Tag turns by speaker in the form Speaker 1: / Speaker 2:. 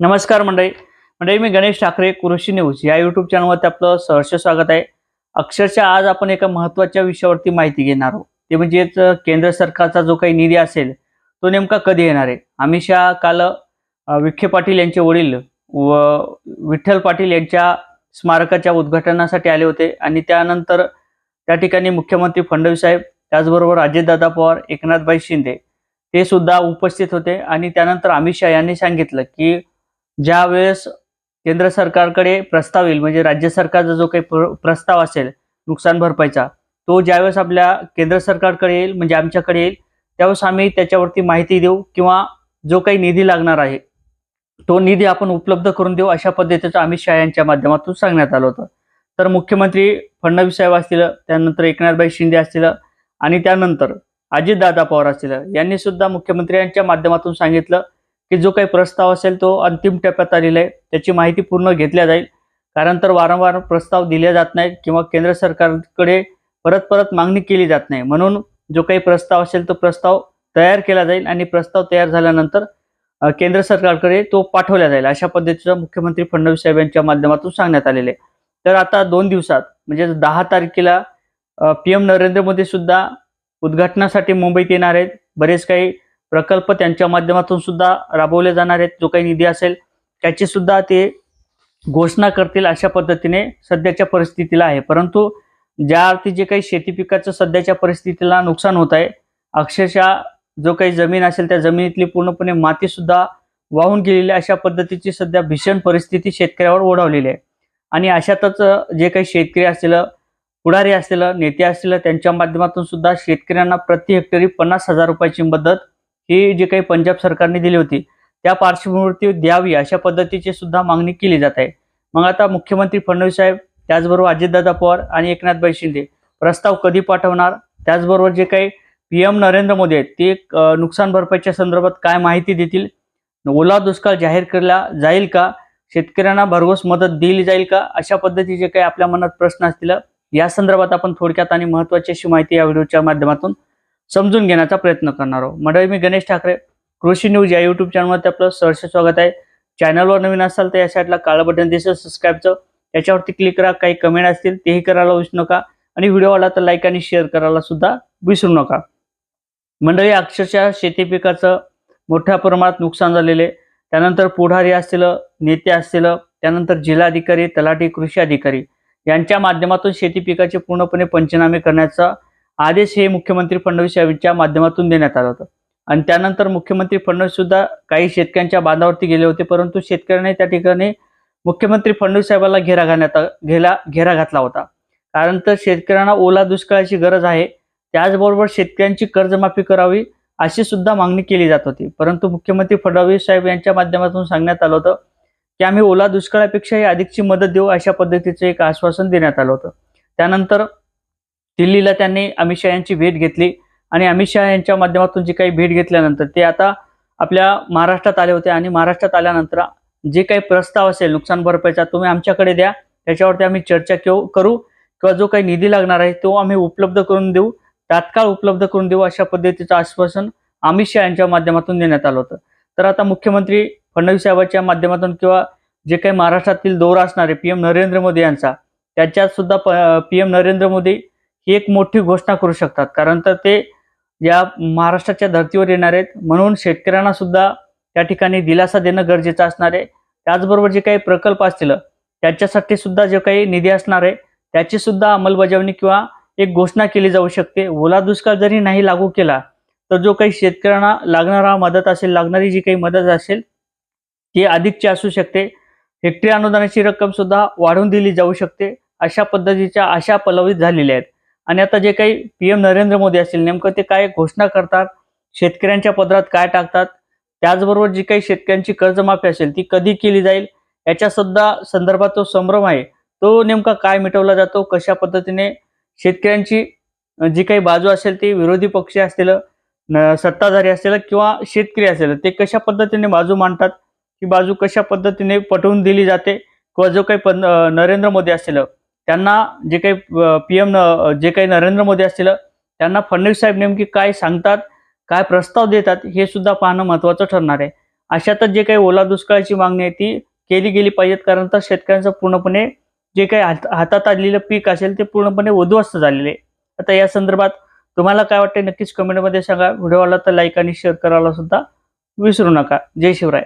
Speaker 1: नमस्कार मंडळी. मंडळी मी गणेश ठाकरे कृषी न्यूज. या युट्यूब चॅनलवरती आपलं सहर्ष स्वागत आहे. अक्षरशः आज आपण एका महत्त्वाच्या विषयावरती माहिती घेणार आहोत. ते म्हणजेच केंद्र सरकारचा जो काही निधी असेल तो नेमका कधी येणार आहे? अमित शहा काल विखे पाटील यांचे वडील व विठ्ठल पाटील यांच्या स्मारकाच्या उद्घाटनासाठी आले होते आणि त्यानंतर त्या ठिकाणी मुख्यमंत्री फडणवीस साहेब त्याचबरोबर अजितदादा पवार एकनाथभाई शिंदे ते सुद्धा उपस्थित होते आणि त्यानंतर अमित शहा यांनी सांगितलं की ज्या वेळेस केंद्र सरकारकडे प्रस्ताव येईल म्हणजे राज्य सरकारचा जो काही प्र- प्रस्ताव असेल नुकसान भरपाईचा तो ज्यावेळेस आपल्या केंद्र सरकारकडे येईल म्हणजे आमच्याकडे येईल त्यावेळेस आम्ही त्याच्यावरती माहिती देऊ किंवा जो काही निधी लागणार आहे तो निधी आपण उपलब्ध करून देऊ अशा पद्धतीचं अमित शहा यांच्या माध्यमातून सांगण्यात आलं होतं. तर मुख्यमंत्री फडणवीस साहेब असतील त्यानंतर एकनाथभाई शिंदे असतील आणि त्यानंतर अजितदादा पवार असतील यांनी सुद्धा मुख्यमंत्र्यांच्या माध्यमातून सांगितलं की जो काही प्रस्ताव असेल तो अंतिम टप्प्यात आलेला आहे. त्याची माहिती पूर्ण घेतल्या जाईल. कारण तर वारंवार प्रस्ताव दिले जात नाहीत किंवा केंद्र सरकारकडे परत परत मागणी केली जात नाही. म्हणून जो काही प्रस्ताव असेल तो प्रस्ताव तयार केला जाईल आणि प्रस्ताव तयार झाल्यानंतर केंद्र सरकारकडे तो पाठवला जाईल. अशा पद्धतीचा मुख्यमंत्री फडणवीस साहेब यांच्या माध्यमातून सांगण्यात आलेले आहे. तर आता दोन दिवसात म्हणजे दहा तारखेला पी एम नरेंद्र मोदी सुद्धा उद्घाटनासाठी मुंबईत येणार आहेत. बरेच काही प्रकल्प त्यांच्या माध्यमातून सुद्धा राबवले जाणार आहेत. जो काही निधी असेल त्याची सुद्धा ते घोषणा करतील अशा पद्धतीने सध्याच्या परिस्थितीला आहे. परंतु ज्या अर्थी जे काही शेती पिकाचं सध्याच्या परिस्थितीला नुकसान होत आहे अक्षरशः जो काही जमीन असेल त्या जमिनीतली पूर्णपणे मातीसुद्धा वाहून गेलेली आहे. अशा पद्धतीची सध्या भीषण परिस्थिती शेतकऱ्यावर ओढवलेली आहे. आणि अशातच जे काही शेतकरी असेल पुढारी असलेलं नेते असेल त्यांच्या माध्यमातून सुद्धा शेतकऱ्यांना प्रति हेक्टरी पन्नास हजार रुपयाची मदत ही जी काही पंजाब सरकारने दिली होती त्या पार्श्वभूमीवरती द्यावी अशा पद्धतीची सुद्धा मागणी केली जात आहे. मग आता मुख्यमंत्री फडणवीस साहेब त्याचबरोबर अजितदादा पवार आणि एकनाथभाई शिंदे प्रस्ताव कधी पाठवणार? त्याचबरोबर जे काही पी एम नरेंद्र मोदी आहेत ते नुकसान भरपाईच्या संदर्भात काय माहिती देतील? ओला दुष्काळ जाहीर केला जाईल का? शेतकऱ्यांना भरघोस मदत दिली जाईल का? अशा पद्धतीचे काही आपल्या मनात प्रश्न असतील या संदर्भात आपण थोडक्यात आणि महत्वाची अशी माहिती या व्हिडिओच्या माध्यमातून समजून घेण्याचा प्रयत्न करणार आहोत. मंडळी मी गणेश ठाकरे कृषी न्यूज या युट्यूब चॅनलमध्ये आपलं सहर्ष स्वागत आहे. चॅनलवर नवीन असाल तर या साईडला काळं बटन दिसेल सबस्क्राईबचं त्याच्यावरती क्लिक करा काही कमेंट असतील तेही करायला विसरू नका. आणि व्हिडिओ आला तर लाईक आणि शेअर करायला सुद्धा विसरू नका. मंडळी अक्षरशः शेती पिकाचं मोठ्या प्रमाणात नुकसान झालेले त्यानंतर पुढारी असतील नेते असतील त्यानंतर जिल्हाधिकारी तलाठी कृषी अधिकारी यांच्या माध्यमातून शेती पिकाचे पूर्णपणे पंचनामे करण्याचा आदेश हे मुख्यमंत्री फडणवीस यांच्या माध्यमातून देण्यात आला होता. आणि त्यानंतर मुख्यमंत्री फडणवीस सुद्धा काही शेतकऱ्यांच्या बांधावरती गेले होते परंतु शेतकऱ्यांनी त्या ठिकाणी मुख्यमंत्री फडणवीस साहेबांना घेरा घालण्यात घेला घेरा घातला होता. कारण तर शेतकऱ्यांना ओला दुष्काळाची गरज आहे त्याचबरोबर शेतकऱ्यांची कर्जमाफी करावी अशी सुद्धा मागणी केली जात होती. परंतु मुख्यमंत्री फडणवीस साहेब यांच्या माध्यमातून सांगण्यात आलं होतं की आम्ही ओला दुष्काळापेक्षाही अधिकची मदत देऊ अशा पद्धतीचं एक आश्वासन देण्यात आलं होतं. त्यानंतर दिल्लीला त्यांनी अमित शहा यांची भेट घेतली. आणि अमित शहा यांच्या माध्यमातून जी काही भेट घेतल्यानंतर ते आता आपल्या महाराष्ट्रात आले होते. आणि महाराष्ट्रात आल्यानंतर जे काही प्रस्ताव असेल नुकसान भरपाईचा तुम्ही आमच्याकडे द्या. त्याच्यावरती आम्ही चर्चा केव- करू. किंवा जो काही निधी लागणार आहे तो आम्ही उपलब्ध करून देऊ. तात्काळ उपलब्ध करून देऊ अशा पद्धतीचं आश्वासन अमित शहा यांच्या माध्यमातून देण्यात आलं होतं. तर आता मुख्यमंत्री फडणवीस साहेबांच्या माध्यमातून किंवा जे काही महाराष्ट्रातील दौरा असणार आहे पी एम नरेंद्र मोदी यांचा त्याच्यात सुद्धा पी एम नरेंद्र मोदी ही एक मोठी घोषणा करू शकतात. कारण तर ते या महाराष्ट्राच्या धर्तीवर येणार आहेत. म्हणून शेतकऱ्यांना सुद्धा त्या ठिकाणी दिलासा देणं गरजेचं असणार आहे. त्याचबरोबर जे काही प्रकल्प असतील त्याच्यासाठी सुद्धा जे काही निधी असणार आहे त्याची सुद्धा अंमलबजावणी किंवा एक घोषणा केली जाऊ शकते. ओला दुष्काळ जरी नाही लागू केला तर जो काही शेतकऱ्यांना लागणारा मदत असेल लागणारी जी काही मदत असेल ती अधिकची असू शकते. हेक्टरी अनुदानाची रक्कम सुद्धा वाढवून दिली जाऊ शकते. अशा पद्धतीच्या आशा पलवित झालेल्या आहेत. आणि आता जे काही पी एम नरेंद्र मोदी असतील नेमकं ते काय घोषणा करतात? शेतकऱ्यांच्या पदरात काय टाकतात? त्याचबरोबर जी काही शेतकऱ्यांची कर्जमाफी असेल ती कधी केली जाईल? याच्या सुद्धा संदर्भात जो संभ्रम आहे. तो नेमका काय मिटवला जातो? कशा पद्धतीने शेतकऱ्यांची जी काही बाजू असेल ती विरोधी पक्ष असतील न- सत्ताधारी असतील किंवा शेतकरी असेल ते कशा पद्धतीने बाजू मांडतात? ही बाजू कशा पद्धतीने पटवून दिली जाते? किंवा जो काही नरेंद्र मोदी असेल त्यांना जे काही पी एम जे काही नरेंद्र मोदी असतील त्यांना फडणवीस साहेब नेमकी काय सांगतात काय प्रस्ताव देतात हे सुद्धा पाहणं महत्वाचं ठरणार आहे. अशातच जे काही ओला दुष्काळाची मागणी आहे ती केली गेली पाहिजेत कारण तर शेतकऱ्यांचं पूर्णपणे जे काही हात हातात आलेलं पीक असेल ते पूर्णपणे उद्ध्वस्त झालेले आहे. आता या संदर्भात तुम्हाला काय वाटते नक्कीच कमेंटमध्ये सांगा. व्हिडिओ आला तर लाईक आणि शेअर करायला सुद्धा विसरू नका. जय शिवराय.